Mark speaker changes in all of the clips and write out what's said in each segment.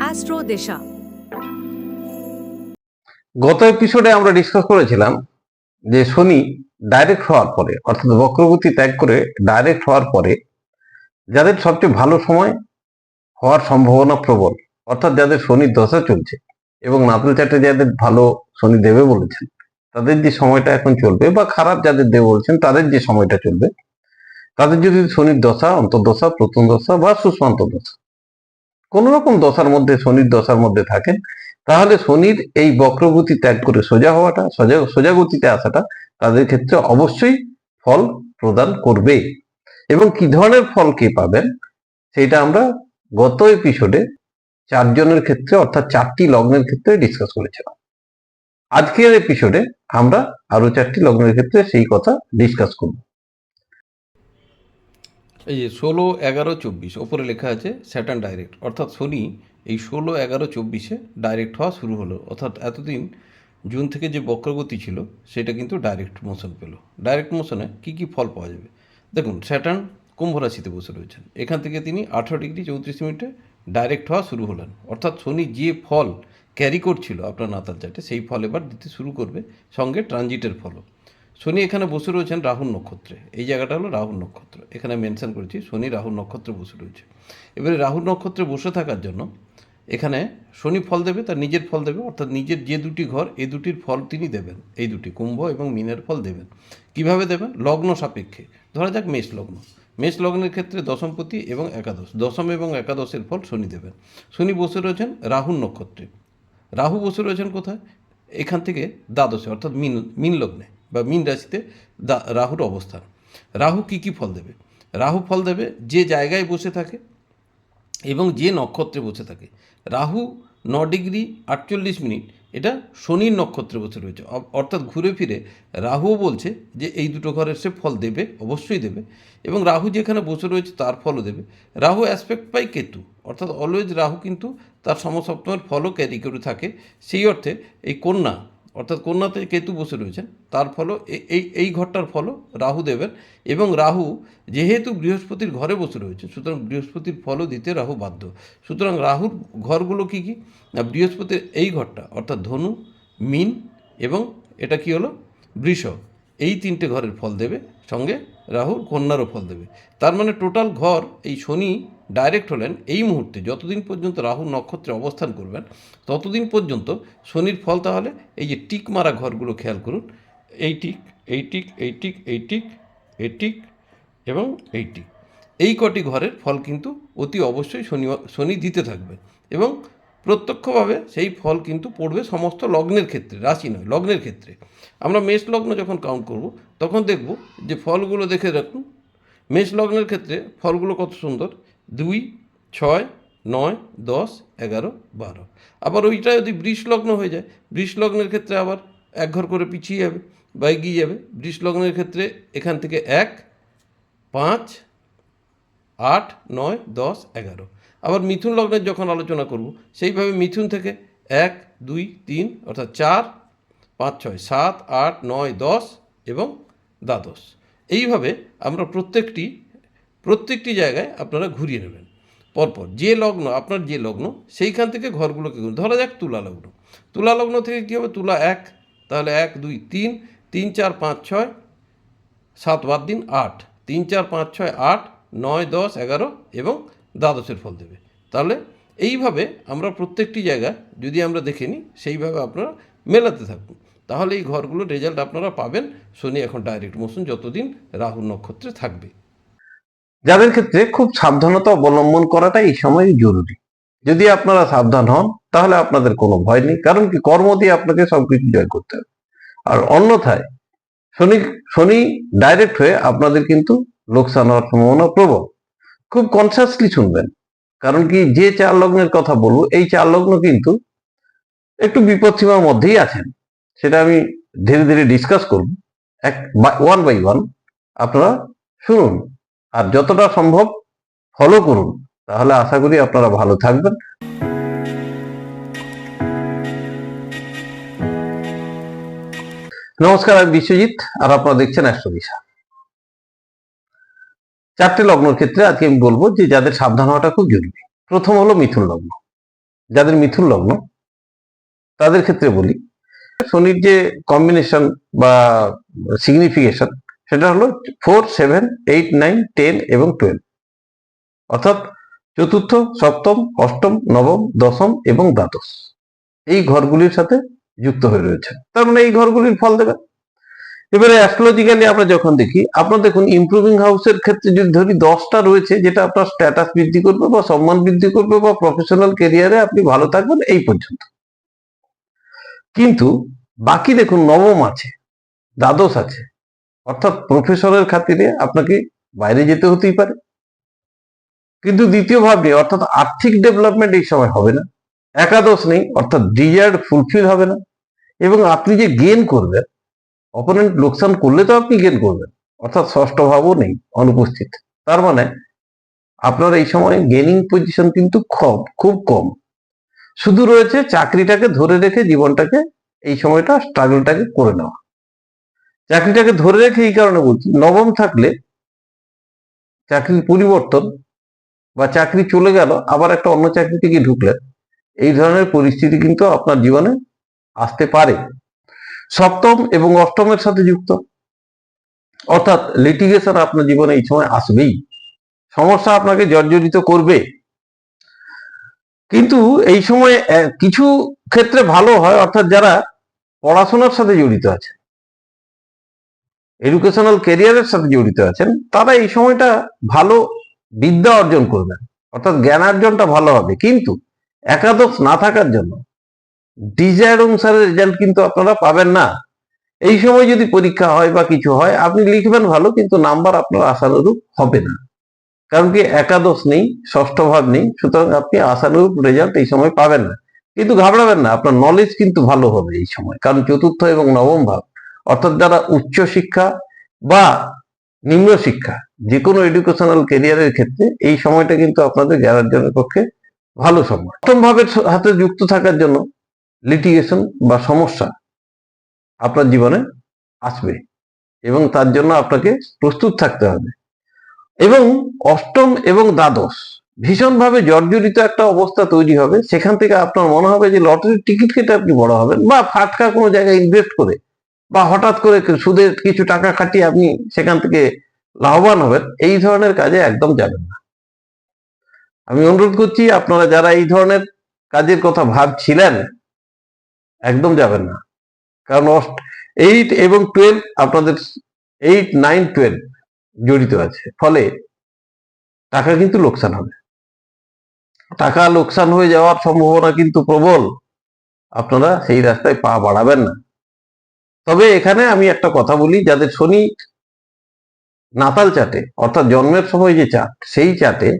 Speaker 1: Astro দিশা।
Speaker 2: গত এপিসোডে আমরা ডিসকাস করেছিলাম যে শনি ডাইরেক্ট হওয়ার পরে, অর্থাৎ বক্রগতি ত্যাগ করে ডাইরেক্ট হওয়ার পরে যাদের সবচেয়ে ভালো সময় হওয়ার সম্ভাবনা প্রবল, অর্থাৎ যাদের শনির দশা চলছে এবং নাতল চাটে যাদের ভালো শনি দেবে বলেছেন, তাদের যে সময়টা এখন চলবে বা খারাপ যাদের দেবে বলছেন, তাদের যে সময়টা চলবে, তাদের যদি শনির দশা, অন্তর্দশা, প্রথম দশা বা সুষমান্ত দশা কোন রকম দশার মধ্যে, শনির দশার মধ্যে থাকেন, তাহলে শনির এই বক্রগতি ত্যাগ করে সোজা হওয়াটা, সোজা সোজা গতিতে আসাটা তাদের ক্ষেত্রে অবশ্যই ফল প্রদান করবে। এবং কি ধরনের ফল কে পাবেন, সেটা আমরা গত এপিসোডে চারজনের ক্ষেত্রে, অর্থাৎ চারটি লগ্নের ক্ষেত্রে ডিসকাস করেছিলাম। আজকের এপিসোডে আমরা আরও চারটি লগ্নের ক্ষেত্রে সেই কথা ডিসকাস করব।
Speaker 3: এই যে ষোলো, এগারো, চব্বিশ, ওপরে লেখা আছে স্যাটার্ন ডাইরেক্ট অর্থাৎ শনি এই ষোলো, এগারো, চব্বিশে ডাইরেক্ট হওয়া শুরু হলো। অর্থাৎ এতদিন জুন থেকে যে বক্রগতি ছিল, সেটা কিন্তু ডাইরেক্ট মোশন পেল। ডাইরেক্ট মোশনে কী কী ফল পাওয়া যাবে? দেখুন স্যাটার্ন কুম্ভ রাশিতে বসে রয়েছেন। এখান থেকে তিনি আঠারো ডিগ্রি চৌত্রিশ মিনিটে ডাইরেক্ট হওয়া শুরু হলেন। অর্থাৎ শনি যে ফল ক্যারি করছিল আপনার নাতাল চাটে সেই ফল এবার দিতে শুরু করবে সঙ্গে ট্রানজিটের ফলও। শনি এখানে বসে রয়েছেন রাহুল নক্ষত্রে। এই জায়গাটা হলো রাহুল নক্ষত্র। এখানে মেনশন করেছি, শনি রাহুল নক্ষত্রে বসে রয়েছে। এবারে রাহুল নক্ষত্রে বসে থাকার জন্য এখানে শনি ফল দেবে, তার নিজের ফল দেবে, অর্থাৎ নিজের যে দুটি ঘর, এই দুটির ফল তিনি দেবেন। এই দুটি কুম্ভ এবং মিনের ফল দেবেন। কীভাবে দেবেন? লগ্ন সাপেক্ষে। ধরা যাক মেষ লগ্ন। মেষ লগ্নের ক্ষেত্রে দশমপতি এবং একাদশ। দশম এবং একাদশের ফল শনি দেবেন। শনি বসে রয়েছেন রাহুল নক্ষত্রে। রাহু বসে রয়েছেন কোথায়? এখান থেকে দ্বাদশে, অর্থাৎ মিন মিন লগ্নে। বা মিন রাশিতে রাহুর অবস্থান। রাহু কি কি ফল দেবে? রাহু ফল দেবে যে জায়গায় বসে থাকে এবং যে নক্ষত্রে বসে থাকে। রাহু ন ডিগ্রি আটচল্লিশ মিনিট, এটা শনির নক্ষত্রে বসে রয়েছে। অর্থাৎ ঘুরে ফিরে রাহুও বলছে যে এই দুটো ঘরের সে ফল দেবে, অবশ্যই দেবে এবং রাহু যেখানে বসে রয়েছে তার ফলও দেবে। রাহু অ্যাসপেক্ট পাই কেতু, অর্থাৎ অলওয়েজ রাহু কিন্তু তার সমসপ্তমের ফলও ক্যারি করে থাকে। সেই অর্থে এই কন্যা অর্থাৎ কন্যাতে কেতু বসে রয়েছেন, তার ফলও এই এই ঘরটার ফলও রাহু দেবেন এবং রাহু যেহেতু বৃহস্পতির ঘরে বসে রয়েছে, সুতরাং বৃহস্পতির ফলও দিতে রাহু বাধ্য। সুতরাং রাহুর ঘরগুলো কী কী? না, বৃহস্পতির এই ঘরটা, অর্থাৎ ধনু, মিন এবং এটা কি হলো? বৃষ, এই তিনটে ঘরের ফল দেবে। সঙ্গে রাহুর কন্যারও ফল দেবে। তার মানে টোটাল ঘর এই শনি ডাইরেক্ট হলেন এই মুহূর্তে। যতদিন পর্যন্ত রাহু নক্ষত্রে অবস্থান করবেন, ততদিন পর্যন্ত শনির ফল তাহলে এই যে টিক মারা ঘরগুলো খেয়াল করুন, এই টিক এই টিক এই টিক এই টিক এই টিক এবং এই টিক। এই কটি ঘরের ফল কিন্তু অতি অবশ্যই শনি শনি দিতে থাকবে এবং প্রত্যক্ষভাবে সেই ফল কিন্তু পড়বে সমস্ত লগ্নের ক্ষেত্রে, রাশি নয়, লগ্নের ক্ষেত্রে। আমরা মেষ লগ্ন যখন কাউন্ট করব, তখন দেখব যে ফলগুলো দেখে রাখুন। মেষ লগ্নের ক্ষেত্রে ফলগুলো কত সুন্দর? দুই, ছয়, নয়, দশ, এগারো, বারো। আবার ওইটা যদি বৃষ লগ্ন হয়ে যায়, বৃষ লগ্নের ক্ষেত্রে আবার এক ঘর করে পিছিয়ে যাবে বা এগিয়ে যাবে। বৃষ লগ্নের ক্ষেত্রে এখান থেকে এক, পাঁচ, আট, নয়, দশ, এগারো। আবার মিথুন লগ্নের যখন আলোচনা করব, সেইভাবে মিথুন থেকে এক, দুই, তিন, অর্থাৎ চার, পাঁচ, ছয়, সাত, আট, নয়, দশ এবং দ্বাদশ। এইভাবে আমরা প্রত্যেকটি প্রত্যেকটি জায়গায় আপনারা ঘুরিয়ে নেবেন। পরপর যে লগ্ন, আপনার যে লগ্ন, সেইখান থেকে ঘরগুলোকে। ধরা যাক তুলা লগ্ন। তুলা লগ্ন থেকে কী হবে? তুলা এক, তাহলে এক, দুই, তিন তিন, চার, পাঁচ, ছয়, সাত বাদ দিন, আট। তিন, চার, পাঁচ, ছয়, আট, নয়, দশ, এগারো এবং দ্বাদশের ফল দেবে। তাহলে এইভাবে আমরা প্রত্যেকটি জায়গা যদি আমরা দেখে নিই, সেইভাবে আপনারা মেলাতে থাকুন। তাহলে এই ঘরগুলোর রেজাল্ট আপনারা পাবেন। শনি এখন ডাইরেক্ট মোশন যতদিন রাহু নক্ষত্রে থাকবে।
Speaker 2: যাদের ক্ষেত্রে খুব সাবধানতা অবলম্বন করাটা এই সময় জরুরি। যদি আপনারা সাবধান হন, তাহলে আপনাদের কোনো ভয় নেই। কারণ কি? কর্ম দিয়ে আপনাকে সবকিছু জয় করতে হবে। আর অন্যথায়, শনি শনি ডাইরেক্ট হয়ে আপনাদের কিন্তু লোকসান হওয়ার সম্ভাবনা প্রবল। খুব কনসিয়াসলি শুনবেন। কারণ কি, যে চার লগ্নের কথা বলব, এই চার লগ্ন কিন্তু একটু বিপদ সীমার মধ্যেই আছেন। সেটা আমি ধীরে ধীরে ডিসকাস করব। এক ওয়ান বাই ওয়ান আপনারা শুনুন। আর যতটা সম্ভব ফলো করুন। তাহলে আশা করি আপনারা ভালো থাকবেন। নমস্কার, আমি বিশ্বজিৎ, আর আপনারা দেখছেন অ্যাস্ট্রোদিশা চারটে লগ্নের ক্ষেত্রে আজকে আমি বলব যে যাদের সাবধান হওয়াটা খুব জরুরি। প্রথম হলো মিথুন লগ্ন। যাদের মিথুন লগ্ন, তাদের ক্ষেত্রে বলি, শনির যে কম্বিনেশন বা সিগনিফিকেশন সেটা হলো four seven eight nine ten এবং টুয়েলভ অর্থাৎ চতুর্থ, সপ্তম, অষ্টম, নবম, দশম এবং দ্বাদশ। এই ঘরগুলির সাথে যুক্ত হয়ে রয়েছে তার মানে এই ঘরগুলির ফল দেবে। এবারে অ্যাস্ট্রোলজিক্যালি আমরা যখন দেখি, আপনার দেখুন ইমপ্রুভিং হাউসের ক্ষেত্রে যদি ধরি, দশটা রয়েছে যেটা আপনার স্ট্যাটাস বৃদ্ধি করবে বা সম্মান বৃদ্ধি করবে বা প্রফেশনাল কেরিয়ারে আপনি ভালো থাকবেন এই পর্যন্ত। কিন্তু বাকি দেখুন, নবম আছে, দ্বাদশ আছে। অর্থাৎ প্রফেসরের খাতিরে আপনাকে বাইরে যেতে হতেই পারে। কিন্তু দ্বিতীয় ভাব অর্থাৎ আর্থিক ডেভেলপমেন্ট এই সময় হবে না। একাদশ নেই, অর্থাৎ ডিজায়ার্ড ফুলফিল হবে না। এবং আপনি যে গেন করবেন অপোনেন্ট লোকসান করলে তো আপনি গেন করবেন। অর্থাৎ ষষ্ঠ ভাবও নেই, অনুপস্থিত। তার মানে আপনার এই সময় গেনিং পজিশন কিন্তু কম খুব কম। শুধু রয়েছে চাকরিটাকে ধরে রেখে জীবনটাকে, এই সময়টা স্ট্রাগলটাকে করে নেওয়া। চাকরিটাকে ধরে রেখে এই কারণে বলছি, নবম থাকলে চাকরির পরিবর্তন বা চাকরি চলে গেল, আবার একটা অন্য চাকরিতে গিয়ে ঢুকলেন এই ধরনের পরিস্থিতি কিন্তু আপনার জীবনে আসতে পারে। সপ্তম এবং অষ্টমের সাথে যুক্ত। অর্থাৎ লিটিগেশন আপনার জীবনে এই সময় আসবেই। সমস্যা আপনাকে জর্জরিত করবে। কিন্তু এই সময় কিছু ক্ষেত্রে ভালো হয়, অর্থাৎ যারা পড়াশোনার সাথে জড়িত আছে এডুকেশনাল ক্যারিয়ারের সাথে জড়িত আছেন, তারা এই সময়টা ভালো বিদ্যা অর্জন করবেন। অর্থাৎ জ্ঞানার্জনটা ভালো হবে। কিন্তু একাদশ না থাকার জন্য ডিজায়ার অনুসারে রেজাল্ট কিন্তু আপনারা পাবেন না। এই সময় যদি পরীক্ষা হয় বা কিছু হয়, আপনি লিখবেন ভালো, কিন্তু নাম্বার আপনার আশানুরূপ হবে না। কারণ কি, একাদশ নেই, ষষ্ঠ ভাব নেই, সুতরাং আপনি আশানুরূপ রেজাল্ট এই সময় পাবেন না। কিন্তু ঘাবড়াবেন না, আপনার নলেজ কিন্তু ভালো হবে এই সময়। কারণ চতুর্থ এবং নবম ভাব অর্থাৎ যারা উচ্চ শিক্ষা বা নিম্ন শিক্ষা যে কোনো এডুকেশনাল কেরিয়ারের ক্ষেত্রে এই সময়টা কিন্তু আপনাদের জ্ঞান অর্জনের পক্ষে ভালো সময়। প্রথম ভাবের হাতে যুক্ত থাকার জন্য লিটিগেশন বা সমস্যা আপনার জীবনে আসবে এবং তার জন্য আপনাকে প্রস্তুত থাকতে হবে। এবং অষ্টম এবং দ্বাদশ, ভীষণভাবে জর্জরিত একটা অবস্থা তৈরি হবে। সেখান থেকে আপনার মনে হবে যে লটারির টিকিট কেটে আপনি বড় হবেন বা ফাটকা কোনো জায়গায় ইনভেস্ট করে বা হঠাৎ করে সুদের কিছু টাকা খাটিয়ে আপনি সেখান থেকে লাভবান হবেন, এই ধরনের কাজে একদম যাবেন না। আমি অনুরোধ করছি আপনারা যারা এই ধরনের কাজের কথা ভাবছিলেন একদম যাবেন না। কারণ এইট এবং টুয়েলভ আপনাদের এইট নাইন টুয়েলভ জড়িত আছে। ফলে টাকা কিন্তু লোকসান হবে। টাকা লোকসান হয়ে যাওয়ার সম্ভাবনা কিন্তু প্রবল। আপনারা সেই রাস্তায় পা বাড়াবেন না। তবে এখানে আমি একটা কথা বলি, যাদের শনি নাতাল চাটে, অর্থাৎ জন্মের সময় যে চাট, সেই চাটে,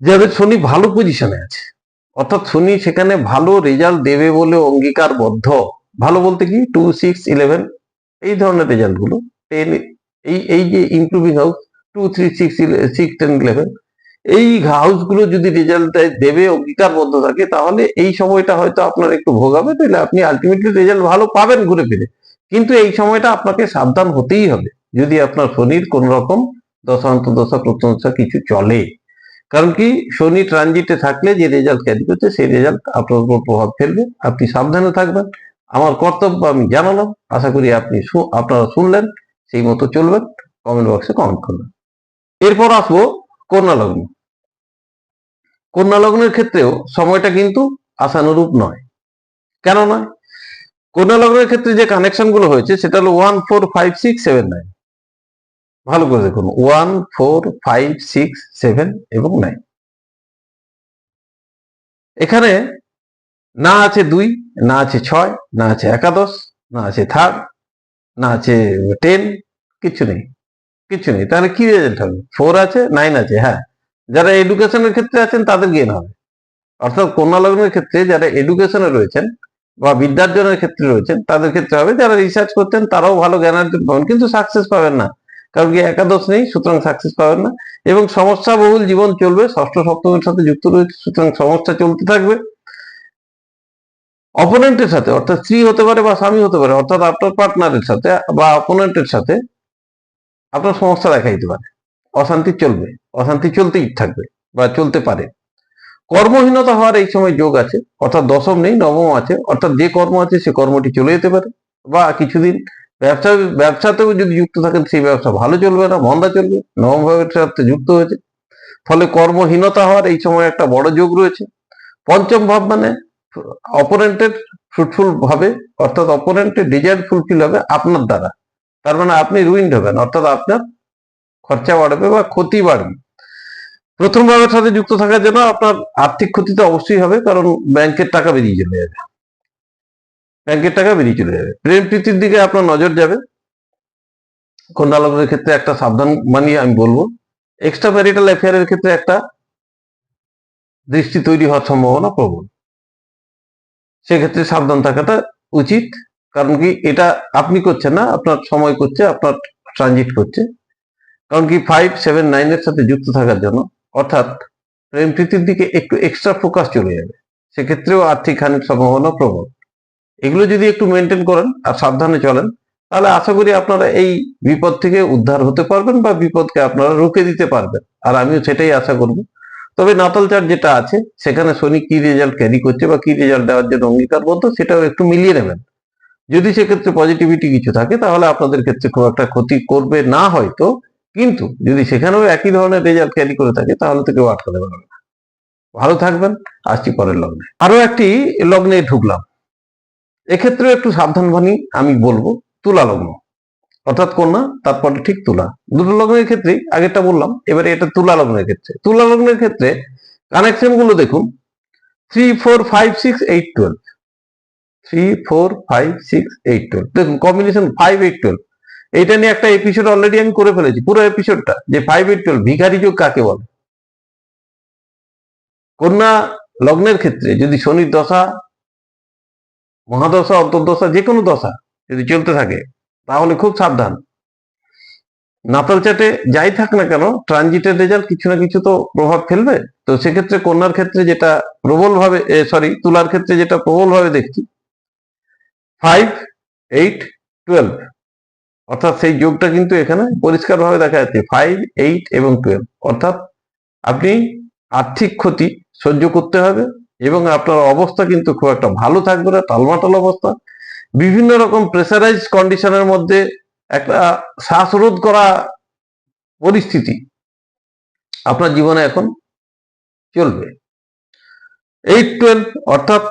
Speaker 2: যাদের শনি ভালো পজিশনে আছে অর্থাৎ শনি সেখানে ভালো রেজাল্ট দেবে বলে অঙ্গীকারবদ্ধ। ভালো বলতে কি? টু সিক্স ইলেভেন এই ধরনের রেজাল্টগুলো। টেন এই এই যে improving house two three six six ten eleven এই হাউসগুলো যদি রেজাল্ট দেবে, অঙ্গীকারবদ্ধ থাকে, তাহলে এই সময়টা হয়তো আপনার একটু ভোগাবে তাহলে আপনি আলটিমেটলি রেজাল্ট ভালো পাবেন ঘুরে ফিরে। কিন্তু এই সময়টা আপনাকে সাবধান হতেই হবে। যদি আপনার শনির কোন রকম দশান্ত, দশা প্রত্যন্ত কিছু চলে। কারণ কি শনি ট্রানজিটে থাকলে যে রেজাল্ট ক্যারি করছে, সেই রেজাল্ট আপনার উপর প্রভাব ফেলবে। আপনি সাবধানে থাকবেন। আমার কর্তব্য আমি জানালাম। আশা করি আপনি আপনারা শুনলেন। সেই মতো চলবেন। কমেন্ট বক্সে কমেন্ট করবেন। এরপর আসব কন্যা লগ্ন কন্যা লগ্নের ক্ষেত্রেও সময়টা কিন্তু আশানুরূপ নয়। কেন নয় কন্যা লগ্নের ক্ষেত্রে যে কানেকশনগুলো হয়েছে, সেটা হলো one four five six seven nine ভালো করে দেখুন। One, four, five, six, seven এবং নাইন। এখানে না আছে দুই, না আছে ছয়, না আছে একাদশ, না আছে থার্ড না আছে টেন কিছু নেই কিছু নেই। তাহলে কি রেজাল্ট হবে? ফোর আছে নাইন আছে হ্যাঁ। যারা এডুকেশনের ক্ষেত্রে আছেন, তাদের গেন হবে। অর্থাৎ কন্যা লগ্নের ক্ষেত্রে যারা এডুকেশনে রয়েছেন বা বিদ্যার্জনের ক্ষেত্রে রয়েছেন, তাদের ক্ষেত্রে হবে। যারা রিসার্চ করতেন, তারাও ভালো জ্ঞানার্জন পাবেন, কিন্তু সাকসেস পাবেন না। কারণ কি একাদশ নেই, সুতরাং সাকসেস পাবেন না। এবং সমস্যা বহুল জীবন চলবে, ষষ্ঠ সপ্তমের সাথে যুক্ত রয়েছে, সুতরাং সমস্যা চলতে থাকবে। অপোনেন্টের সাথে, অর্থাৎ স্ত্রী হতে পারে বা স্বামী হতে পারে, অর্থাৎ আপনার পার্টনারের সাথে বা অপোনেন্টের সাথে আপনার সমস্যা দেখা দিতে পারে। অশান্তি চলবে, অশান্তি চলতেই থাকবে বা চলতে পারে। কর্মহীনতা হওয়ার এই সময় যোগ আছে, অর্থাৎ দশম নেই, নবম আছে, অর্থাৎ যে কর্ম আছে সে কর্মটি চলে যেতে পারে বা কিছুদিন ব্যবসা, ব্যবসাতেও যদি যুক্ত থাকেন, সেই ব্যবসা ভালো চলবে না, মন্দা চলবে, নবম ভাবের সাথে যুক্ত হয়েছে। ফলে কর্মহীনতা হওয়ার এই সময় একটা বড় যোগ রয়েছে। পঞ্চম ভাব মানে অপোনেন্টের ফ্রুটফুল ভাবে, অর্থাৎ অপোনেন্টের ডিজায়ার ফুলফিল হবে আপনার দ্বারা। তার মানে আপনি রুইন্ড হবেন, অর্থাৎ আপনার খরচা বাড়বে বা ক্ষতি বাড়বে। প্রথম ভাবের সাথে যুক্ত থাকার জন্য আপনার আর্থিক ক্ষতি তো অবশ্যই হবে, কারণ ব্যাংকের টাকা বেরিয়ে চলে যাবে। ব্যাংকের টাকা বেরিয়ে চলে যাবে। প্রেম প্রীতির দিকে আপনার নজর যাবে। কন্যা লগ্নের ক্ষেত্রে একটা সাবধান মানিয়ে আমি বলব। এক্সট্রা ম্যারিটাল অ্যাফেয়ারের ক্ষেত্রে একটা দৃষ্টি তৈরি হওয়ার সম্ভাবনা প্রবল। সেক্ষেত্রে সাবধান থাকাটা উচিত। কারণ কি এটা আপনি করছেন না, আপনার সময় করছে, আপনার ট্রানজিট করছে। কারণ কি ফাইভ সেভেন নাইনের সাথে যুক্ত থাকার জন্য অর্থাৎ প্রেম প্রীতির দিকে একটু এক্সট্রা ফোকাস চলে যাবে। সেক্ষেত্রেও আর্থিক হানির সম্ভাবনা প্রবল। এগুলো যদি একটু মেনটেন করেন আর সাবধানে চলেন, তাহলে আশা করি আপনারা এই বিপদ থেকে উদ্ধার হতে পারবেন বা বিপদকে আপনারা রুখে দিতে পারবেন। আর আমিও সেটাই আশা করব। তবে নাতাল চার্ট যেটা আছে, সেখানে শনি কি রেজাল্ট ক্যারি করছে বা কি রেজাল্ট দেওয়ার জন্য অঙ্গীকারবদ্ধ, সেটাও একটু মিলিয়ে নেবেন। যদি সেক্ষেত্রে পজিটিভিটি কিছু থাকে, তাহলে আপনাদের ক্ষেত্রে খুব একটা ক্ষতি করবে না হয়তো, কিন্তু যদি সেখানেও একই ধরনের রেজাল্ট ক্যারি করে থাকে, তাহলে তো কেউ আটকাতে পারবে না। ভালো থাকবেন, আসছি পরের লগ্নে। আরও একটি লগ্নে ঢুকলাম। এক্ষেত্রে একটু সাবধান বাণী আমি বলব, তুলা লগ্ন। অর্থাৎ কন্যা তারপরে ঠিক তুলা। দুটো লগ্নের ক্ষেত্রেই, আগেরটা বললাম, এবারে এটা তুলা লগ্নের ক্ষেত্রে। তুলা লগ্নের ক্ষেত্রে কানেকশনগুলো দেখুন three four five six eight twelve three four five six eight twelve দেখুন কম্বিনেশন ফাইভ এইট টুয়েলভ এইটা নিয়ে একটা এপিসোড অলরেডি আমি করে ফেলেছি, পুরো এপিসোডটা যে ফাইভ এইট টুয়েলভ ভিখারি যোগ কাকে বলে? কন্যা লগ্নের ক্ষেত্রে যদি শনির দশা মহাদশা, অন্তর্দশা যে কোনো দশা যদি চলতে থাকে, তাহলে খুব সাবধান। নাতাল চাটে যাই থাক না কেন ট্রানজিটের রেজাল্ট কিছু না কিছু তো প্রভাব ফেলবে। তো সেক্ষেত্রে কন্যার ক্ষেত্রে যেটা প্রবল ভাবে সরি তুলার ক্ষেত্রে যেটা প্রবল ভাবে দেখছি ফাইভ এইট টুয়েলভ অর্থাৎ সেই যোগটা কিন্তু এখানে পরিষ্কারভাবে দেখা যাচ্ছে ফাইভ এইট এবং টুয়েলভ অর্থাৎ আপনি আর্থিক ক্ষতি সহ্য করতে হবে এবং আপনার অবস্থা কিন্তু খুব একটা ভালো থাকবে না টালমাটাল অবস্থা। বিভিন্ন রকম প্রেসারাইজ কন্ডিশনের মধ্যে একটা শ্বাসরোধ করা পরিস্থিতি আপনার জীবনে এখন চলবে। এইট টুয়েলভ অর্থাৎ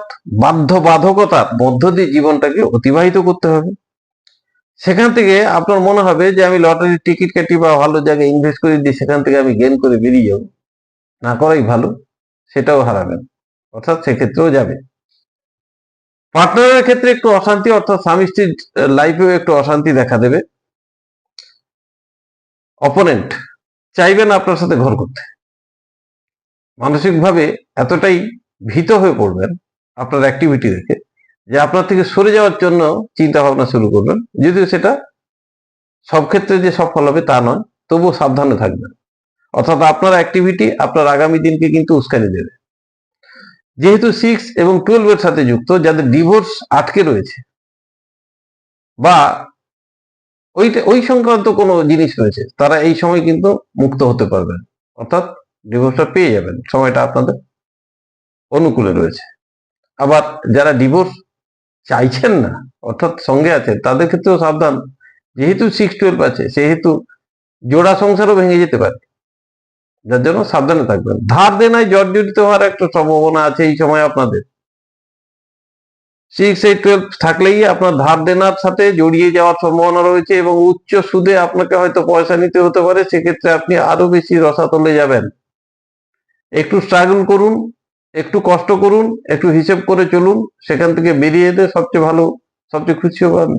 Speaker 2: বাধ্য বাধকতার মধ্য দিয়ে জীবনটাকে অতিবাহিত করতে হবে। সেখান থেকে আপনার মনে হবে যে আমি লটারির টিকিট কাটি বা ভালো জায়গায় ইনভেস্ট করে দিই সেখান থেকে আমি গেন করে বেরিয়ে যাব। না করাই ভালো, সেটাও হারাবেন। অর্থাৎ সেক্ষেত্রেও যাবে। পার্টনারের ক্ষেত্রে একটু অশান্তি, অর্থাৎ স্বামী স্ত্রীর লাইফেও একটু অশান্তি দেখা দেবে। অপোনেন্ট চাইবেন আপনার সাথে ঘর করতে। মানসিকভাবে এতটাই ভীত হয়ে পড়বেন আপনার অ্যাক্টিভিটি দেখে যে আপনার থেকে সরে যাওয়ার জন্য চিন্তা ভাবনা শুরু করবেন। যদিও সেটা সব ক্ষেত্রে যে সফল হবে তা নয়, তবুও সাবধানে থাকবেন। অর্থাৎ আপনার অ্যাক্টিভিটি আপনার আগামী দিনকে কিন্তু উস্কানি দেবে। যেহেতু সিক্স এবং টুয়েলভের সাথে যুক্ত, যাদের ডিভোর্স আটকে রয়েছে, বা ওইটা, ওই সংক্রান্ত কোনো জিনিস রয়েছে, তারা এই সময় কিন্তু মুক্ত হতে পারবেন অর্থাৎ ডিভোর্সটা পেয়ে যাবেন, সময়টা আপনাদের অনুকূলে রয়েছে। আবার যারা ডিভোর্স চাইছেন না, অর্থাৎ সঙ্গে আছে তাদের ক্ষেত্রেও সাবধান। যেহেতু সিক্স টুয়েলভ আছে, সেহেতু জোড়া সংসারও ভেঙে যেতে পারে। যার জন্য সাবধানে থাকবেন। ধার দেনায় জর্জরিত হওয়ার একটা সম্ভাবনা আছে এই সময় আপনাদের। সিক্স এইট টুয়েলভ থাকলেই আপনার ধার দেনার সাথে জড়িয়ে যাওয়ার সম্ভাবনা রয়েছে এবং উচ্চ সুদে আপনাকে হয়তো পয়সা নিতে হতে পারে, সেক্ষেত্রে আপনি আরও বেশি রসাতলে যাবেন। একটু স্ট্রাগল করুন, একটু কষ্ট করুন, একটু হিসেব করে চলুন, সেখান থেকে বেরিয়ে এলে সবচেয়ে ভালো, সবচেয়ে খুশি হবেন।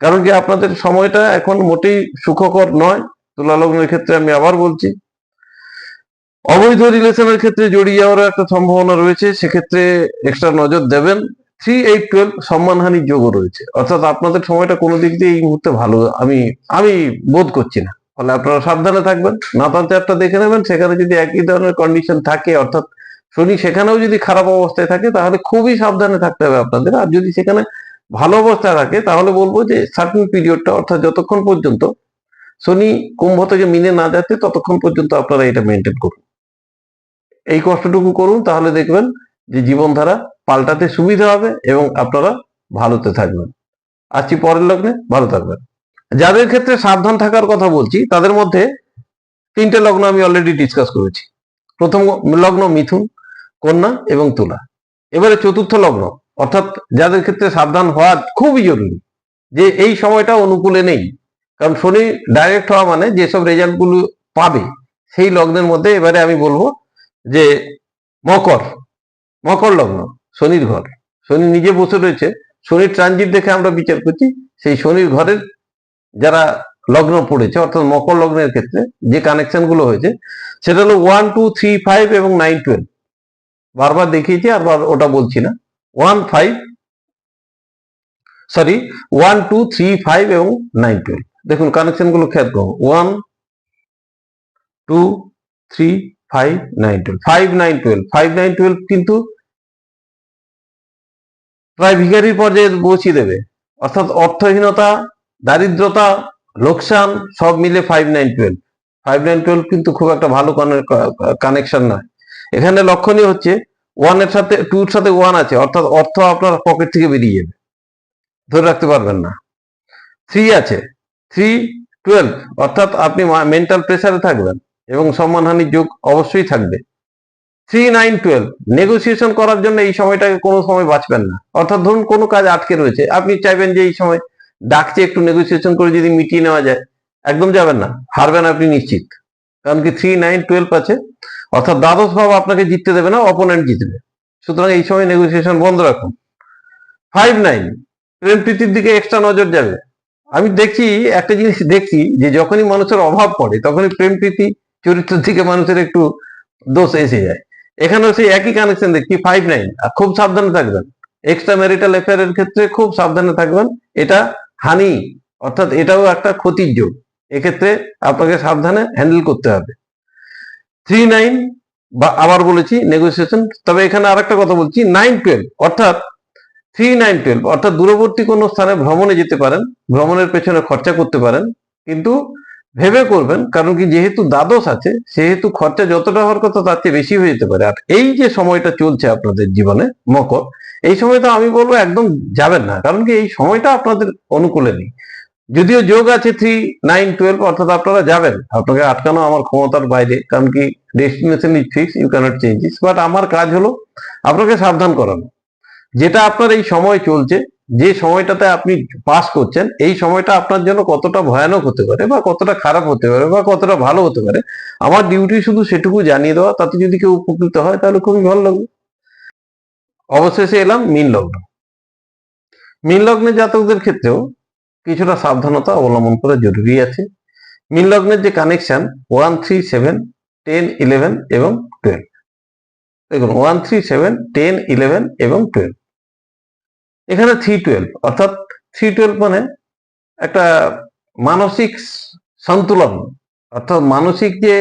Speaker 2: কারণ কি আপনাদের সময়টা এখন মোটেই সুখকর নয় তুলা লগ্নের ক্ষেত্রে আমি আবার বলছি। অবৈধ রিলেশনের ক্ষেত্রে জড়িয়ে যাওয়ার একটা সম্ভাবনা রয়েছে, সেক্ষেত্রে এক্সট্রা নজর দেবেন। থ্রি এইট টুয়েলভ সম্মানহানির যোগও রয়েছে। অর্থাৎ আপনাদের সময়টা কোনো দিক দিয়ে এই মুহূর্তে ভালো, আমি আমি বোধ করছি না। ফলে আপনারা সাবধানে থাকবেন নাতাল চারটা দেখে নেবেন, সেখানে যদি একই ধরনের কন্ডিশন থাকে, অর্থাৎ শনি সেখানেও যদি খারাপ অবস্থায় থাকে, তাহলে খুবই সাবধানে থাকতে হবে আপনাদের। আর যদি সেখানে ভালো অবস্থায় থাকে, তাহলে বলব যে সার্টেন পিরিয়ডটা অর্থাৎ যতক্ষণ পর্যন্ত শনি কুম্ভ থেকে মিনে না যাচ্ছে, ততক্ষণ পর্যন্ত আপনারা এটা মেনটেন করুন। এই কষ্টটুকু করুন, তাহলে দেখবেন যে জীবনধারা পাল্টাতে সুবিধা হবে এবং আপনারা ভালোতে থাকবেন। আসছি পরের লগ্নে, ভালো থাকবেন। যাদের ক্ষেত্রে সাবধান থাকার কথা বলছি, তাদের মধ্যে তিনটে লগ্ন আমি অলরেডি ডিসকাস করেছি। প্রথম লগ্ন মিথুন, কন্যা এবং তুলা। এবারে চতুর্থ লগ্ন, অর্থাৎ যাদের ক্ষেত্রে সাবধান হওয়া খুবই জরুরি, যে এই সময়টা অনুকূলে নেই। কারণ শনি ডাইরেক্ট হওয়া মানে যেসব রেজাল্টগুলো পাবে, সেই লগ্নের মধ্যে এবারে আমি বলব যে মকর মকর লগ্ন, শনির ঘর। শনি নিজে বসে রয়েছে, শনির ট্রানজিট দেখে আমরা বিচার করছি, সেই শনির ঘরের যারা লগ্ন পড়েছে, অর্থাৎ মকর লগ্নের ক্ষেত্রে যে কানেকশনগুলো হয়েছে, সেটা হলো ওয়ান টু থ্রি ফাইভ এবং নাইন টুয়েলভ বারবার দেখিয়েছি, আর ওটা বলছি না। One five sorry one two three five এবং নাইন টুয়েলভ দেখুন কানেকশনগুলো খেয়াল করুন one two three five nine twelve five nine twelve five nine twelve কিন্তু প্রায় ভিখারির পর্যায়ে পৌঁছে দেবে। অর্থাৎ অর্থহীনতা, দারিদ্রতা, লোকসান সব মিলে five nine twelve five nine twelve কিন্তু খুব একটা ভালো কানেকশন নয়। এখানে লক্ষণীয় হচ্ছে ওয়ানের সাথে টুর সাথে ওয়ান আছে। অর্থাৎ অর্থ আপনার পকেট থেকে বেরিয়ে যাবে। ধরে রাখতে পারবেন না। থ্রি আছে। থ্রি টুয়েলভ অর্থাৎ আপনি মেন্টাল প্রেসারে থাকবেন এবং সম্মানহানির যোগ অবশ্যই থাকবে। থ্রি নাইন টুয়েলভ নেগোসিয়েশন করার জন্য এই সময়টাকে কোনো সময় বাঁচবেন না। অর্থাৎ ধরুন কোনো কাজ আটকে রয়েছে, আপনি চাইবেন যে এই সময় ডাকছে একটু নেগোসিয়েশন করে যদি মিটিয়ে নেওয়া যায়, একদম যাবেন না, হারবেন আপনি নিশ্চিত। কারণ কি থ্রি নাইন টুয়েলভ আছে, অর্থাৎ দ্বাদশ ভাব আপনাকে জিততে দেবে না অপোনেন্ট জিতবে। সুতরাং এই সময় নেগোসিয়েশন বন্ধ রাখুন। ফাইভ নাইন প্রেম প্রীতির দিকে এক্সট্রা নজর যাবে আমি দেখছি একটা জিনিস দেখছি যে যখনই মানুষের অভাব পড়ে, তখনই প্রেম প্রীতি চরিত্রের দিকে মানুষের একটু দোষ এসে যায়। এখানেও সেই একই কানেকশন দেখছি ফাইভ নাইন আর খুব সাবধানে থাকবেন। এক্সট্রা ম্যারিটাল অ্যাফেয়ারের ক্ষেত্রে খুব সাবধানে থাকবেন। এটা হানি, অর্থাৎ এটাও একটা ক্ষতির যোগ। এক্ষেত্রে আপনাকে সাবধানে হ্যান্ডেল করতে হবে। থ্রি নাইন বা আবার বলেছি নেগোসিয়েশন তবে এখানে আরেকটা কথা বলছি নাইন টুয়েলভ অর্থাৎ থ্রি নাইন টুয়েলভ অর্থাৎ দূরবর্তী কোনো স্থানে ভ্রমণে যেতে পারেন, ভ্রমণের পেছনে খরচা করতে পারেন, কিন্তু ভেবে করবেন, কারণ কি যেহেতু দ্বাদশ আছে, সেহেতু খরচা যতটা হওয়ার কথা তার চেয়ে বেশি হয়ে যেতে পারে। আর এই যে সময়টা চলছে আপনাদের জীবনে, মকর, এই সময়টা আমি বলব একদম যাবেন না, কারণ কি এই সময়টা আপনাদের অনুকূলে নেই। যদিও যোগ আছে থ্রি নাইন টুয়েলভ অর্থাৎ আপনারা যাবেন। আপনাকে আটকানো আমার ক্ষমতার বাইরে, কারণ কি destination is fix you can't changes but আমার কাজ হলো আপনাকে সাবধান করানো। যেটা আপনার এই সময় চলছে, যে সময়টাতে আপনি পাস করছেন, এই সময়টা আপনার জন্য কতটা ভয়ানক হতে পারে বা কতটা খারাপ হতে পারে বা কতটা ভালো হতে পারে, আমার ডিউটি শুধু সেটুকু জানিয়ে দেওয়া, তাতে যদি কেউ উপকৃত হয় তাহলে খুবই ভালো লাগবে। অবশেষে এলাম মিন লগ্ন। মিন লগ্নের জাতকদের ক্ষেত্রেও কিছুটা সাবধানতা অবলম্বন করা জরুরি আছে। মিন লগ্নের যে connection one three seven ten eleven এবং টুয়েলভ দেখুন one three seven ten eleven এবং টুয়েলভ এখানে থ্রি টুয়েলভ অর্থাৎ থ্রি টুয়েলভ মানে একটা মানসিক সন্তুলন, অর্থাৎ মানসিক যে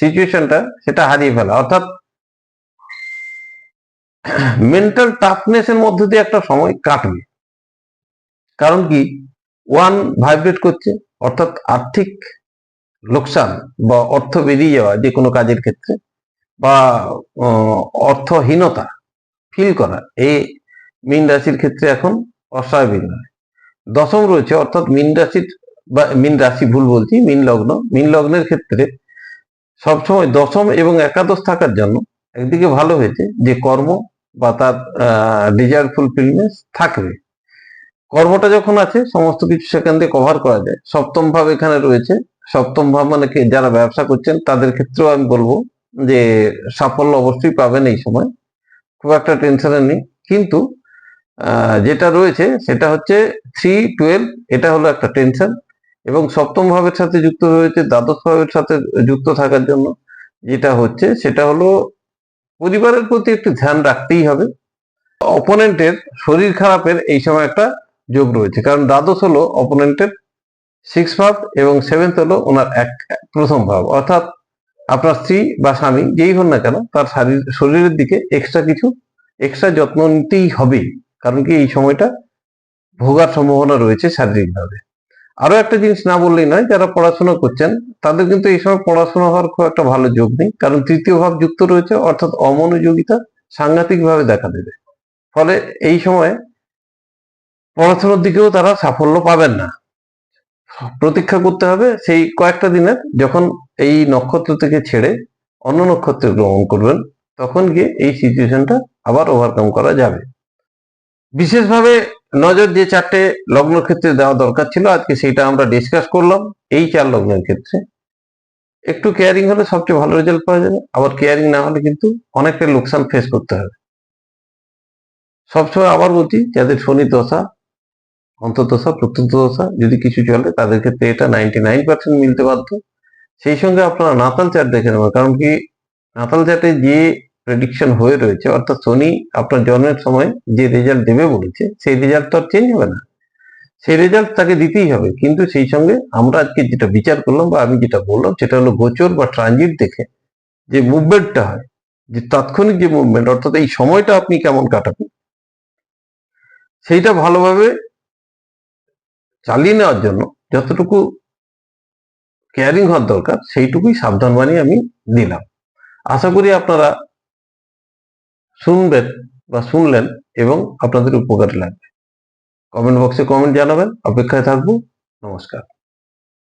Speaker 2: সিচুয়েশনটা সেটা হারিয়ে ফেলা, অর্থাৎ মেন্টাল টাফনেস এর মধ্যে দিয়ে একটা সময় কাটবে কারণ কি? ওয়ান ভাইব্রেট করছে, অর্থাৎ আর্থিক লোকসান বা অর্থ বেরিয়ে যাওয়া যে কোনো কাজের ক্ষেত্রে বা অর্থহীনতা ফিল করা এই মীন রাশির ক্ষেত্রে এখন অস্বাভাবিক নয়। দশম রয়েছে, অর্থাৎ মীন রাশির বা মীন রাশি ভুল বলছি, মীন লগ্ন। মীন লগ্নের ক্ষেত্রে সবসময় দশম এবং একাদশ থাকার জন্য একদিকে ভালো হয়েছে যে কর্ম বা তার ডিজায়ার ফুলফিলমেন্ট থাকবে। কর্মটা যখন আছে, সমস্ত কিছু সেখান দিয়ে কভার করা যায়। সপ্তম ভাব এখানে রয়েছে। সপ্তম ভাব মানে যারা ব্যবসা করছেন, তাদের ক্ষেত্রেও আমি বলব যে সাফল্য অবশ্যই পাবেন এই সময়। খুব একটা টেনশনে নেই। কিন্তু যেটা রয়েছে সেটা হচ্ছে থ্রি টুয়েলভ এটা হলো একটা টেনশন এবং সপ্তম ভাবের সাথে যুক্ত রয়েছে, দ্বাদশ ভাবের সাথে যুক্ত থাকার জন্য যেটা হচ্ছে সেটা হলো পরিবারের প্রতি একটু ধ্যান রাখতেই হবে। অপোনেন্টের শরীর খারাপের এই সময় একটা যোগ রয়েছে, কারণ দ্বাদশ হলো অপোনেন্টের সিক্স ভাব এবং সেভেন্থ হলো ওনার এক, প্রথম ভাব। অর্থাৎ আপনার স্ত্রী বা স্বামী যেই হন না কেন, তার শারীর, শরীরের দিকে এক্সট্রা কিছু এক্সট্রা যত্ন নিতেই হবে কারণ কি এই সময়টা ভোগার সম্ভাবনা রয়েছে শারীরিকভাবে। আরও একটা জিনিস না বললেই নয়, যারা পড়াশোনা করছেন, তাদের কিন্তু এই সময় পড়াশোনা হওয়ার খুব একটা ভালো যোগ নেই, কারণ তৃতীয় ভাব যুক্ত রয়েছে, অর্থাৎ অমনোযোগিতা সাংঘাতিক ভাবে দেখা দেবে। ফলে এই সময় পড়াশোনার দিকেও তারা সাফল্য পাবেন না। প্রতীক্ষা করতে হবে সেই কয়েকটা দিনের, যখন এই নক্ষত্র থেকে ছেড়ে অন্য নক্ষত্রে গ্রহণ করবেন, তখন গিয়ে এই সিচুয়েশনটা আবার ওভারকাম করা যাবে। বিশেষভাবে নজর যে চারটে লগ্ন ক্ষেত্রে দেওয়া দরকার ছিল। আজকে সেটা আমরা ডিসকাস করলাম এই চার লগ্নের ক্ষেত্রে। একটু কেয়ারিং হলে সবচেয়ে ভালো রেজাল্ট পাওয়া যাবে। আবার কেয়ারিং না হলে কিন্তু অনেকটা লোকসান ফেস করতে হবে। সবসময় আবার বলছি, যাদের শনি দশা অন্তর্দশা প্রত্যন্ত দশা যদি কিছু চলে, তাদের ক্ষেত্রে এটা নাইনটি নাইন পার্সেন্ট মিলতে বাধ্য। সেই সঙ্গে আপনারা নাতাল চার্ট দেখে নেবেন। কারণ কি, নাতাল চার্টে যে প্রেডিকশন হয়ে রয়েছে, অর্থাৎ শনি আপনার জন্মের সময় যে রেজাল্ট দেবে বলেছে, সেই রেজাল্ট তো আর চেঞ্জ হবে না। সেই রেজাল্ট তাকে দিতেই হবে, কিন্তু সেই সঙ্গে আমরা আজকে যেটা বিচার করলাম বা আমি যেটা বললাম, সেটা হলো গোচর বা ট্রানজিট দেখে যে মুভমেন্টটা হয়, যে তাৎক্ষণিক যে মুভমেন্ট অর্থাৎ এই সময়টা আপনি কেমন কাটাবেন, সেইটা ভালোভাবে চালিয়ে নেওয়ার জন্য যতটুকু কেয়ারিং হওয়ার দরকার, সেইটুকুই সাবধান বানিয়ে আমি দিলাম আশা করি আপনারা শুনবেন বা শুনলেন এবং আপনাদের উপকারে লাগবে। কমেন্ট বক্সে কমেন্ট জানাবেন। অপেক্ষায় থাকব। নমস্কার।